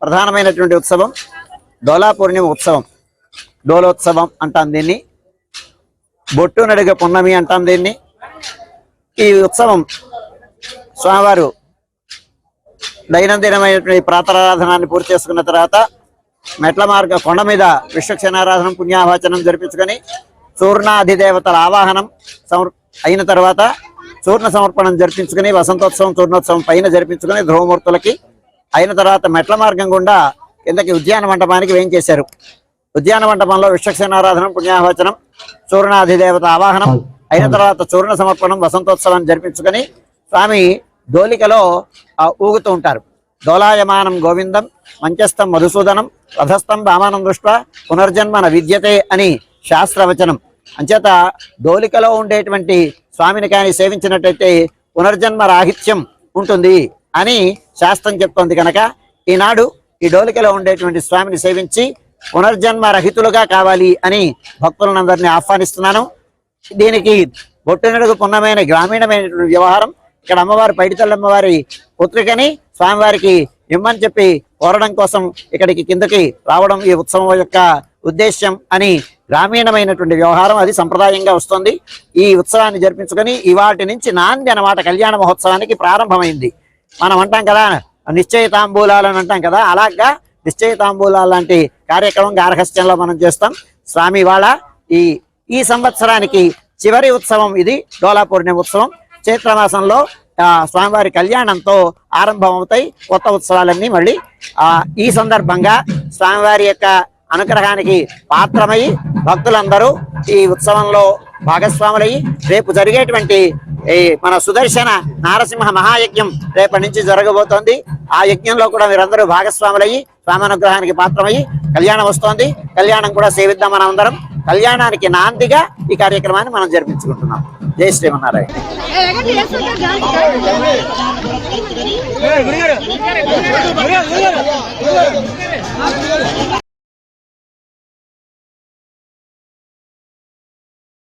ప్రధానమైనటువంటి ఉత్సవం డోలా పూర్ణిమ ఉత్సవం. డోలోత్సవం అంటాం దీన్ని. బొట్టు నడుగ పున్నమి అంటాం దీన్ని. ఈ ఉత్సవం స్వామివారు దైనందినమైనటువంటి ప్రాతరాధనాన్ని పూర్తి చేసుకున్న తర్వాత మెట్ల మార్గ కొండ మీద విశ్వక్షణారాధనం పుణ్యావాచనం జరిపించుకొని చూర్ణాధిదేవతల ఆవాహనం సమర్ అయిన తర్వాత చూర్ణ సమర్పణం జరిపించుకుని వసంతోత్సవం చూర్ణోత్సవం పైన జరిపించుకుని ధ్రువమూర్తులకి అయిన తర్వాత మెట్ల మార్గం గుండా కిందకి ఉద్యాన మంటపానికి వేయించేశారు ఉద్యాన మంటపంలో విశ్వక్షణారాధనం పుణ్యావచనం చూర్ణాధిదేవత ఆవాహనం అయిన తర్వాత చూర్ణ సమర్పణం వసంతోత్సవాన్ని జరిపించుకొని స్వామి డోలికలో ఆ, ఊగుతూ ఉంటారు. డోలాయమానం గోవిందం మంచస్థం మధుసూదనం రథస్థం వామనం దృష్ట్యా పునర్జన్మన విద్యతే అని శాస్త్రవచనం. అంచేత డోలికలో ఉండేటువంటి స్వామిని కానీ సేవించినట్టయితే పునర్జన్మ రాహిత్యం ఉంటుంది అని శాస్త్రం చెప్తోంది కనుక ఈనాడు ఈ డోలికలో ఉండేటువంటి స్వామిని సేవించి పునర్జన్మ రహితులుగా కావాలి అని భక్తులందరినీ ఆహ్వానిస్తున్నాను. దీనికి బొట్టునడుగు పున్నమైన గ్రామీణమైనటువంటి వ్యవహారం ఇక్కడ అమ్మవారి పైడితల్లమ్మవారి పుత్రికని స్వామివారికి ఇమ్మని చెప్పి కోరడం కోసం ఇక్కడికి కిందకి రావడం ఈ ఉత్సవం యొక్క ఉద్దేశ్యం అని గ్రామీణమైనటువంటి వ్యవహారం అది సంప్రదాయంగా వస్తుంది. ఈ ఉత్సవాన్ని జరిపించుకొని ఇవాటి నుంచి నాంది అన్నమాట కళ్యాణ మహోత్సవానికి ప్రారంభమైంది. మనం అంటాం కదా నిశ్చయ తాంబూలాలు అని అంటాం కదా అలాగా నిశ్చయ తాంబూలాలు లాంటి కార్యక్రమం గార్హస్యంలో మనం చేస్తాం. స్వామి వాళ్ళ ఈ ఈ సంవత్సరానికి చివరి ఉత్సవం ఇది డోలా పూర్ణిమ ఉత్సవం. చైత్రమాసంలో స్వామివారి కళ్యాణంతో ఆరంభం అవుతాయి కొత్త ఉత్సవాలన్నీ మళ్ళీ. ఈ సందర్భంగా స్వామివారి యొక్క అనుగ్రహానికి పాత్రమై భక్తులందరూ ఈ ఉత్సవంలో భాగస్వాములయ్యి రేపు జరిగేటువంటి ఈ మన సుదర్శన నారసింహ మహాయజ్ఞం రేపటి నుంచి జరగబోతోంది. ఆ యజ్ఞంలో కూడా మీరందరూ భాగస్వాములయ్యి స్వామనుగ్రహానికి పాత్రమయ్యి కళ్యాణం వస్తోంది. కళ్యాణం కూడా సేవిద్దాం మనం అందరం కళ్యాణానికి నాందిగా ఈ కార్యక్రమాన్ని మనం జరిపించుకుంటున్నాం. జై శ్రీమన్నారాయణ.